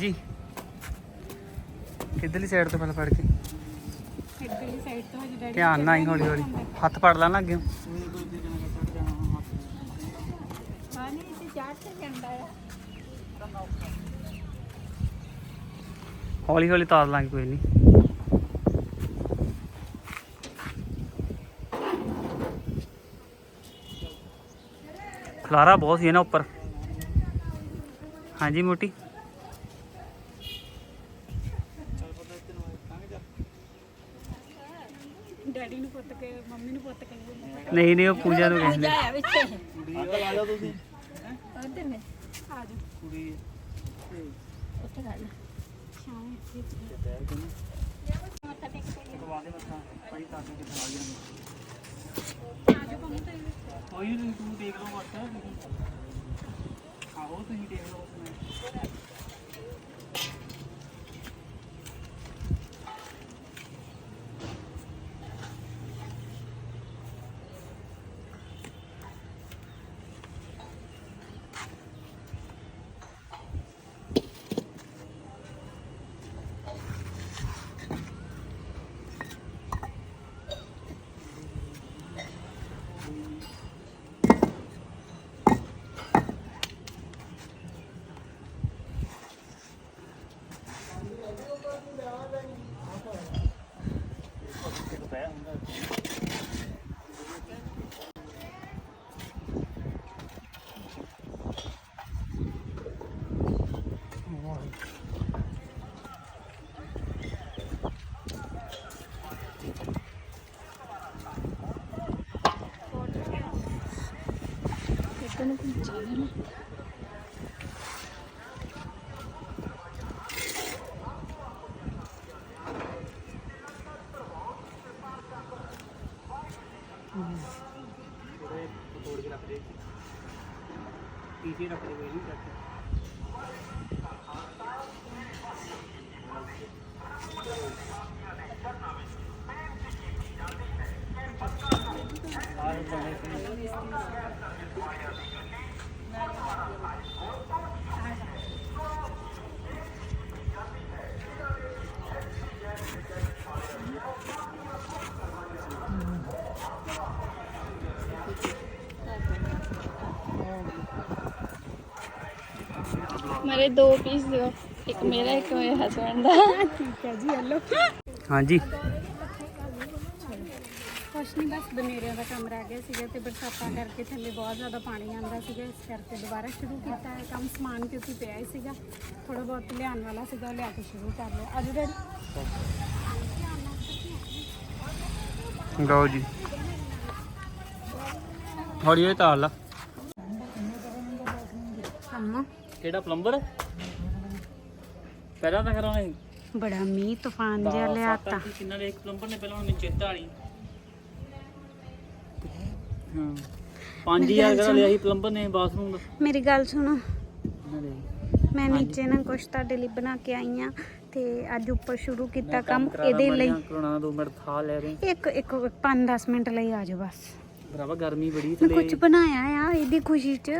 ਜੀ। ਕਿੱਧਰਲੀ ਸਾਈਡ ਤੋਂ ਪਹਿਲਾਂ ਫੜ ਕੇ? ਇੱਧਰਲੀ ਸਾਈਡ ਤੋਂ ਹਜੇ ਡੈਡੀ ਧਿਆਨ ਨਾਲ ਹੀ ਹੌਲੀ ਹੌਲੀ ਹੱਥ ਫੜ ਲਾ ਨਾ ਅੱਗੇ। ਪਾਣੀ ਤੇ ਚਾਟ ਤੇ ਜਾਂਦਾ ਆ। ਹੌਲੀ ਹੌਲੀ ਤਾਰ ਲਾਂਗੇ ਕੋਈ ਨਹੀਂ ਖਲਾਰਾ ਬਹੁਤ ਸੀ ਨਾ ਉੱਪਰ। ਹਾਂਜੀ ਮੋਟੀ। ਡੈਡੀ ਨੂੰ ਪੁੱਤ ਕੇ ਮੰਮੀ ਨੂੰ ਪੁੱਤ ਕਹਿੰਦੇ ਨਹੀਂ ਨਹੀਂ ਉਹ ਪੂਜਾ ਨੂੰ ਕਹਿੰਦੇ। ਆਇਆ ਵਿੱਚ। ਆ ਜਾਓ ਤੁਸੀਂ। ਉਧਰ ਨੇ। ਆ ਜਾ ਕੁੜੀ ਉੱਥੇ ਗੱਲ ਸ਼ਾਮ ਵਿੱਚ ਮੱਥਾ ਟੇਕ ਕੇ ਆ ਜਾ ਪੰਮੀ ਤੇ ਕੋਈ ਨਹੀਂ ਤੂੰ ਦੇਖ ਲਓ ਮੱਥਾ। ਆਹੋ ਤੁਸੀਂ ਦੇਖ ਲਓ। ਇੱਧਰ ਨੂੰ ਪਹੁੰਚਾ ਦੇਣਾ ਥੋੜੇ ਤੋੜ ਕੇ ਰੱਖ ਦੇ ਮੇਰੇ ਦੋ ਪੀਸ ਦਿਓ। ਇੱਕ ਮੇਰਾ ਇੱਕ ਮੇਰੇ ਹਸਬੰਡ ਦਾ। ਠੀਕ ਹੈ ਜੀ ਹਲੋ ਹਾਂਜੀ। ਕੁਛ ਨਹੀਂ ਬਸ ਬਨੇਰਿਆਂ ਦਾ ਕੰਮ ਰਹਿ ਗਿਆ ਸੀਗਾ ਤੇ ਬਰਸਾਤਾਂ ਕਰਕੇ ਥੱਲੇ ਬਹੁਤ ਜ਼ਿਆਦਾ ਪਾਣੀ ਆਂਦਾ ਸੀਗਾ ਇਸ ਕਰਕੇ ਦੁਬਾਰਾ ਸ਼ੁਰੂ ਕੀਤਾ ਹੈ ਕੰਮ ਸਮਾਨ ਕਿਉਂਕਿ ਪਿਆ ਹੀ ਸੀਗਾ। ਥੋੜਾ ਬਹੁਤ ਲਿਆਉਣ ਵਾਲਾ ਸੀਗਾ ਉਹ ਲਿਆ ਕੇ ਸ਼ੁਰੂ ਕਰ ਲਿਆ। ਅੱਜ ਡੈਡੀ ਲਓ ਜੀ। ਹੌਲੀ ਹੌਲੀ ਤਾਰ ਲਾ। ਅੰਮਾ ਕਿਹੜਾ ਪਲੰਬਰ? ਪਹਿਲਾਂ ਤਾਂ ਕਰਾਉਣਾ ਸੀ ਬੜਾ ਮੀਂਹ ਤੂਫਾਨ ਜਿਹਾ ਲਿਆਤਾ। ਕਿੰਨਾ ਦੇ ਇੱਕ ਪਲੰਬਰ ਨੇ ਪਹਿਲਾਂ ਮੈਨੂੰ ਚੇਤਾ ਨਹੀਂ ਹਾਂ 5000 ਦਾ ਲਿਆ ਸੀ ਪਲੰਬਰ ਨੇ ਬਾਥਰੂਮ ਦਾ। ਮੇਰੀ ਗੱਲ ਸੁਣੋ। ਮੈਂ ਨੀਚੇ ਨਾ ਕੁਛ ਤੁਹਾਡੇ ਲਈ ਬਣਾ ਕੇ ਆਈ ਆ ਤੇ ਅੱਜ ਉੱਪਰ ਸ਼ੁਰੂ ਕੀਤਾ ਕੰਮ ਇਹਦੇ ਲਈ ਕਰੋਨਾ ਦੋ ਮਿੰਟ ਥਾ ਲੈ ਰਹੇ। ਇੱਕ ਇੱਕ 5-10 ਮਿੰਟ ਲਈ ਆ ਜਾਓ ਬਸ। ਭਰਾਵਾ ਗਰਮੀ ਬੜੀ ਥਲੇ। ਕੁਝ ਬਣਾਇਆ ਆ ਇਹਦੀ ਖੁਸ਼ੀ 'ਚ।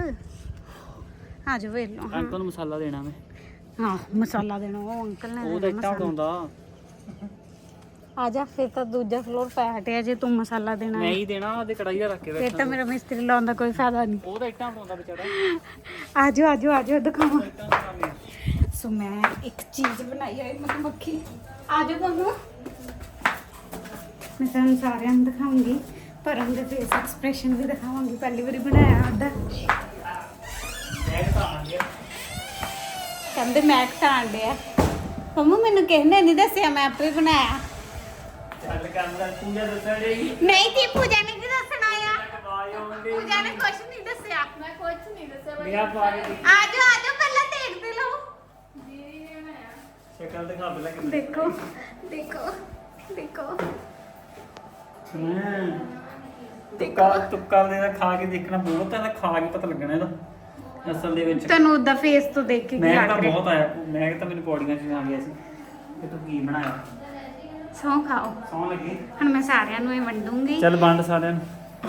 ਆ ਜਾਓ ਵੇਖ ਲਓ ਹਾਂ। ਅੰਕਲ ਨੂੰ ਮਸਾਲਾ ਦੇਣਾ ਮੈਂ। ਹਾਂ ਮਸਾਲਾ ਦੇਣਾ ਉਹ ਅੰਕਲ ਨੇ ਉਹ ਤਾਂ ਇੱਟਾਂ। ਉਡਾਉਂਦਾ ਆ ਜਾ ਫਿਰ ਤਾਂ ਦੂਜਾ ਫਲੋਰ ਪੈ ਹਟਿਆ ਜੇ ਤੂੰ ਮਸਾਲਾ ਦੇਣਾ ਮੈਂ ਹੈ। ਹੀ ਦੇਣਾ ਉਹਦੇ ਕੜਾਈ ਦਾ ਰੱਖ ਕੇ ਫਿਰ ਤਾਂ ਮੇਰਾ ਮਿਸਤਰੀ ਲਾਉਣ ਦਾ ਕੋਈ ਫਾਇਦਾ ਨਹੀਂ। ਉਹ ਤਾਂ ਇੱਟਾਂ ਉਡਾਉਂਦਾ ਵਿਚਾਰਾ। ਆ ਜਾਓ ਆ ਜਾਓ ਆ ਜਾਓ ਦਿਖਾਵਾਂ ਇੱਟਾਂ ਉਡਾਉਂਦੇ ਆ। ਸੋ ਮੈਂ ਇੱਕ ਚੀਜ਼ ਬਣਾਈ ਹੈ ਮਧੂਮੱਖੀ ਆ ਜਾਓ ਤੁਹਾਨੂੰ। ਮੈਂ ਤੁਹਾਨੂੰ ਸਾਰਿਆਂ ਨੂੰ ਦਿਖਾਉਂਗੀ ਪਰ ਉਹਦੇ ਫੇਸ ਐਕਸਪ੍ਰੈਸ਼ਨ ਵੀ ਦਿਖਾਵਾਂਗੀ। ਪਹਿਲੀ ਵਾਰੀ ਬਣਾਇਆ ਉਹਦਾ। ਬੈਗ ਤਾਂ ਆ ਗਿਆ ਕਹਿੰਦੇ ਮੈਂ ਘਟਾਣ ਡਿਆ। ਮੰਮੂ ਮੈਨੂੰ ਕਿਸੇ ਨੇ ਨਹੀਂ ਦੱਸਿਆ ਮੈਂ ਆਪੇ ਬਣਾਇਆ। ਚੱਲ ਕੰਮ ਕਰ ਪੂਜਾ ਦੱਸਣ ਡਈ? ਨਹੀਂ ਤੇ ਪੂਜਾ ਨੇ ਕੀ ਦੱਸਣਾ ਆ? ਆਵਾਜ਼ ਆਉਂਦੀ ਪੂਜਾ ਨੇ ਕੁਝ ਨਹੀਂ ਦੱਸਿਆ। ਮੈਂ ਕੁਝ ਨਹੀਂ ਦੱਸਿਆ ਮੇਰਾ ਪਾ ਕੇ ਦੇਖ। ਆ ਜਾਓ ਆ ਜਾਓ ਪਹਿਲਾਂ ਦੇਖਦੇ ਲਓ ਸ਼ਕਲ ਦਿਖਾ ਪਹਿਲਾਂ ਕਿੰਨੀ ਦੇਖੋ ਦੇਖੋ ਦੇਖੋ। ਤੁੱਕਾ ਤੁੱਕਾ ਦੇ ਨਾਲ ਖਾ ਕੇ ਦੇਖਣਾ ਬਹੁਤ ਹੈ ਖਾ ਕੇ ਪਤਾ ਲੱਗਣਾ ਇਹਦਾ। ਅਸਲ ਦੇ ਵਿੱਚ। ਤੁਹਾਨੂੰ ਉਹਦਾ ਫੇਸ ਤੋਂ ਦੇਖ ਕੇ ਕੀ ਮੈਂ ਲੱਗ ਤਾਂ ਰਿਹਾ। ਬਹੁਤ ਆਇਆ ਮੈਂ ਤਾਂ ਮੈਨੂੰ ਪੌੜੀਆਂ 'ਚ ਆ ਗਿਆ ਸੀ। ਕਿ ਤੂੰ ਕੀ ਬਣਾਇਆ? ਸੌਂ ਖਾਓ। ਸੌਂ ਲੱਗੀ। ਹੁਣ ਮੈਂ ਸਾਰਿਆਂ ਨੂੰ ਇਹ ਵੰਡੂੰਗੀ। ਚੱਲ ਵੰਡ ਸਾਰਿਆਂ ਨੂੰ।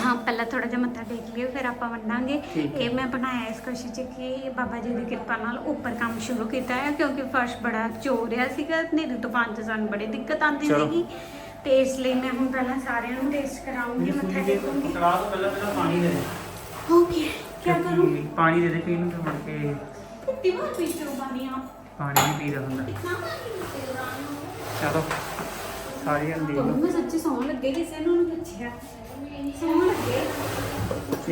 ਹਾਂ ਪਹਿਲਾਂ ਥੋੜਾ ਜਿਹਾ ਮੱਥਾ ਟੇਕ ਲਿਓ ਫਿਰ ਆਪਾਂ ਵੰਡਾਂਗੇ। ਠੀਕ। ਇਹ ਮੈਂ ਬਣਾਇਆ ਇਸ ਕੋਸ਼ਿਸ਼ 'ਚ ਕਿ ਬਾਬਾ ਜੀ ਦੀ ਕਿਰਪਾ ਨਾਲ ਉੱਪਰ ਕੰਮ ਸ਼ੁਰੂ ਕੀਤਾ ਹੈ ਕਿਉਂਕਿ ਫਰਸ਼ ਬੜਾ ਚੋ ਰਿਹਾ ਸੀਗਾ ਹਨੇਰੀ ਤੂਫਾਨ 'ਚ ਸਾਨੂੰ ਬੜੀ ਦਿੱਕਤ ਆਉਂਦੀ ਚਲੋ। ਸੀਗੀ। ਤੇ ਇਸ ਲਈ ਮੈਂ ਹੁਣ ਪਹਿਲਾਂ ਸਾਰਿਆਂ ਨੂੰ ਟੇਸਟ ਕਰਾਉਂਗੀ ਮੱਥਾ ਟੇਕੂੰਗੀ। ਪਕੜਾ ਤੋਂ ਪਹਿਲਾਂ ਪਹਿਲਾਂ ਪਾਣੀ ਦੇ ਦੇ ਓਕੇ ਕੀ ਕਰੂੰ? ਪਾਣੀ ਦੇ ਦੇ ਪੀਣ ਨੂੰ ਫਿਰ ਮੁੜ ਕੇ ਕਿੰਨੀ ਵਾਰ ਹੋ ਪਾਣੀ ਆਪ। ਪਾਣੀ ਵੀ ਪੀਦਾ ਹੁੰਦਾ। ਇਤਨਾ ਚਲੋ। ਸਾਰੀਆਂ ਨੂੰ ਦੇ ਤੁਹਾਨੂੰ ਦਿਓ ਮੈਂ ਸੱਚੀ ਸੌਣ ਲੱਗੇ ਕਿਸੇ ਨੂੰ ਨਹੀਂ ਪੁੱਛਿਆ। ਸੌਣ ਲੱਗੇ।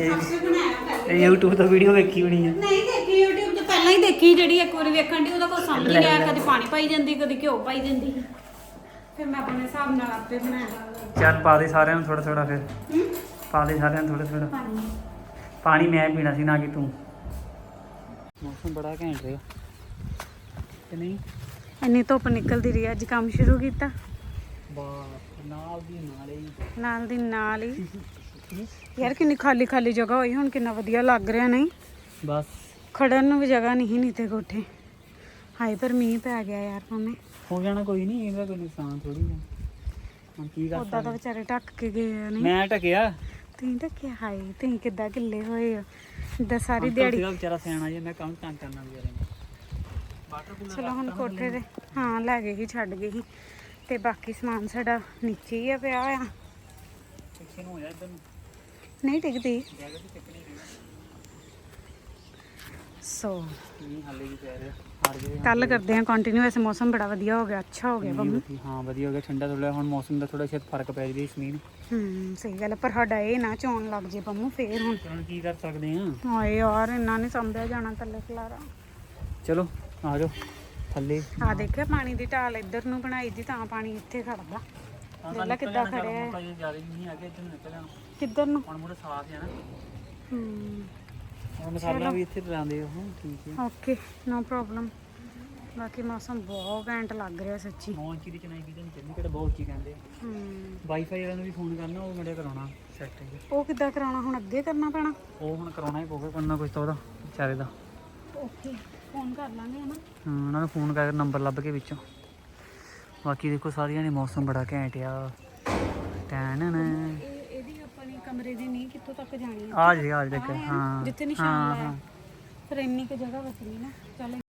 ਇਹ ਸਬਜ਼ੀ ਬਣਾਇਆ ਇਹ YouTube ਤੋਂ ਵੀਡੀਓ ਵੇਖੀ ਹੋਣੀ ਆ। ਨਹੀਂ ਦੇਖੀ YouTube ਤੇ ਪਹਿਲਾਂ ਹੀ ਦੇਖੀ ਜਿਹੜੀ ਇੱਕ ਵਾਰੀ ਵੇਖਣ ਦੀ ਉਹਦਾ ਕੋਈ ਸਮਝ ਨਹੀਂ ਆਇਆ ਕਦੇ ਪਾਣੀ ਪਾਈ ਜਾਂਦੀ ਕਦੇ ਘਿਓ ਪਾਈ ਜਾਂਦੀ। ਫਿਰ ਮੈਂ ਆਪਣੇ ਹਿਸਾਬ ਨਾਲ ਆਪੇ ਬਣਾਇਆ। ਚੱਲ ਪਾ ਦੇ ਸਾਰਿਆਂ ਨੂੰ ਥੋੜਾ ਥੋੜਾ ਫਿਰ। ਪਾ ਦੇ ਸਾਰਿਆਂ ਨੂੰ ਥੋੜਾ ਥੋੜਾ ਪਾਣੀ ਮੈਂ ਪੀਣਾ ਸੀ ਨਾ ਕਿ ਤੂੰ। ਮੌਸਮ ਬੜਾ ਘੈਂਟ ਰਿਹਾ। ਕਿ ਨਹੀਂ? ਇੰਨੀ ਧੁੱਪ ਨਿਕਲਦੀ ਰਹੀ ਅੱਜ ਕੰਮ ਸ਼ੁਰੂ ਕੀਤਾ। ਬਾਪ ਨਾਲ ਦੀ ਨਾਲੇ ਹੀ ਨਾਲ ਦੀ ਨਾਲ ਹੀ। ਯਾਰ ਕਿੰਨੀ ਖਾਲੀ ਖਾਲੀ ਜਗ੍ਹਾ ਹੋਈ ਹੁਣ ਕਿੰਨਾ ਵਧੀਆ ਲੱਗ ਰਿਹਾ ਨਹੀਂ? ਬਸ। ਖੜਨ ਨੂੰ ਵੀ ਜਗ੍ਹਾ ਨਹੀਂ ਨੀਤੇ ਤੇ ਕੋਠੇ ਹਾਏ ਪਰ ਮੀਂਹ ਪੈ ਗਿਆ ਯਾਰ ਮੰਮੀ ਹੋ ਜਾਣਾ ਕੋਈ ਨਹੀਂ ਇਹਦਾ ਕੋਈ ਨੁਕਸਾਨ ਥੋੜੀ ਆ। ਹੁਣ ਕੀ ਕਰ ਉਦਾਂ ਤਾਂ ਵਿਚਾਰੇ ਢੱਕ ਕੇ ਗਏ ਆ ਨਹੀਂ? ਮੈਂ ਟਕਿਆ ਤੁਸੀਂ ਢੱਕਿਆ? ਹਾਏ ਤੁਸੀਂ ਕਿੱਦਾਂ ਗਿੱਲੇ ਹੋਏ ਹੋ? ਦਾ ਸਾਰੀ ਦਿਹਾੜੀ ਵਿਚਾਰਾ ਸਿਆਣਾ ਜਿਹਾ ਮੈਂ ਕੰਮ ਤੰਗ ਕਰਨਾ ਵਿਚਾਰੇ ਚਲੋ ਹੁਣ ਕੋਠੇ ਤੇ ਹਾਂ ਲੈ ਗਏ ਹੀ ਛੱਡ ਗਏ ਹੀ ਤੇ ਬਾਕੀ ਸਮਾਨ ਸਾਡਾ ਨੀਚੇ ਹੀ ਆ ਪਿਆ ਆ। ਨਹੀਂ ਟਿਕਦੀ। ਸੋ ਕੱਲ ਕਰਦੇ ਹਾਂ ਕੰਟੀਨਿਊ ਵੈਸੇ ਮੌਸਮ ਬੜਾ ਵਧੀਆ ਹੋ ਗਿਆ ਅੱਛਾ ਹੋ ਗਿਆ ਬੰਮ ਹਾਂ ਵਧੀਆ ਹੋ ਗਿਆ ਠੰਡਾ ਥੋੜਾ ਹੁਣ ਮੌਸਮ ਦਾ ਥੋੜਾ ਸ਼ਾਇਦ ਫ਼ਰਕ ਪੈ ਜਾਵੇ ਇਸ ਮੀਨ ਹੂੰ ਸਹੀ ਗੱਲ ਆ, ਪਰ ਸਾਡਾ ਇਹ ਨਾ ਚੋਣ ਲੱਗ ਜੇ ਬੰਮੂ ਫੇਰ ਹੁਣ। ਹੁਣ ਕੀ ਕਰ ਸਕਦੇ ਆ ਹਾਏ ਯਾਰ ਇੰਨਾ ਨਹੀਂ ਸੰਭਿਆ ਜਾਣਾ ਥੱਲੇ ਖਲਾਰਾ। ਚਲੋ ਆ ਜਾਓ। ਥੱਲੇ। ਆ ਦੇਖਿਆ ਪਾਣੀ ਦੀ ਢਾਲ ਇੱਧਰ ਨੂੰ ਬਣਾਈ ਦੀ ਤਾਂ ਪਾਣੀ ਇੱਥੇ ਖੜਦਾ ਵੇਲਾ ਕਿੱਦਾਂ ਖੜਿਆ ਹੈ। ਹੈ ਜ਼ਿਆਦਾ ਨਹੀਂ ਆ ਗਿਆ ਇੱਧਰ ਨੂੰ ਨਿਕਲ ਜਾਣਾ। ਕਿੱਧਰ ਨੂੰ? ਹੁਣ ਮੋੜੇ ਸਾਫ਼ ਹੈ ਨਾ। ਹੂੰ। ਹੁਣ ਮਸਾਲਾ ਵੀ ਇੱਥੇ ਲਾਉਂਦੇ ਉਹ ਠੀਕ ਹੈ। Okay no problem. ਬਾਕੀ ਮੌਸਮ ਬਹੁਤ ਘੈਂਟ ਲੱਗ ਰਿਹਾ ਸੱਚੀ। 9 ਇੰਚੀ ਦੀ ਚਨਾਈ ਕੀਤੀ ਨਹੀਂ ਚੱਲੀ ਕਿਹੜਾ ਬਹੁਤ ਕੀ ਕਹਿੰਦੇ ਹੂੰ। ਵਾਈਫਾਈ ਵਾਲਿਆਂ ਨੂੰ ਵੀ ਫੋਨ ਕਰਨਾ ਉਹ ਮੇਰੇ ਕਰਾਉਣਾ ਸੈੱਟ ਉਹ ਕਿੱਦਾਂ ਕਰਾਉਣਾ ਹੁਣ ਅੱਗੇ ਕਰਨਾ ਪੈਣਾ? ਉਹ ਹੁਣ ਕਰਾਉਣਾ ਹੀ ਪਊਗਾ ਕੋਈ ਨਾ ਕੁਝ ਤਾਂ ਉਹਦਾ ਵਿਚਾਰੇ ਦਾ। ਓਕੇ। ਫੋਨ ਕਰ ਲਾਂਗੇ ਹਨਾ। ਹਾਂ, ਉਹਨਾਂ ਨੂੰ ਫੋਨ ਕਰਕੇ ਨੰਬਰ ਲੱਭ ਕੇ ਵਿੱਚੋਂ। ਬਾਕੀ ਦੇਖੋ ਸਾਰੀਆਂ ਨੇ ਮੌਸਮ ਬੜਾ ਘੈਂਟ ਆ। ਟੈਨ ਇਹ ਇਹਦੀ ਆਪਣੀ ਕਮਰੇ ਦੀ ਨਹੀਂ ਕਿੱਥੋਂ ਤੱਕ ਜਾਣੀ ਹੈ ਆ ਜੇ ਆ ਜੇ ਦੇਖ ਹੈ ਨਾ, ਜਿੱਥੇ ਹਾਂ, ਨਿਸ਼ਾਨ ਲਾਇਆ। ਹਾਂ। ਫਿਰ ਇੰਨੀ ਕੁ ਜਗ੍ਹਾ ਬਚਣੀ ਨਾ। ਚੱਲ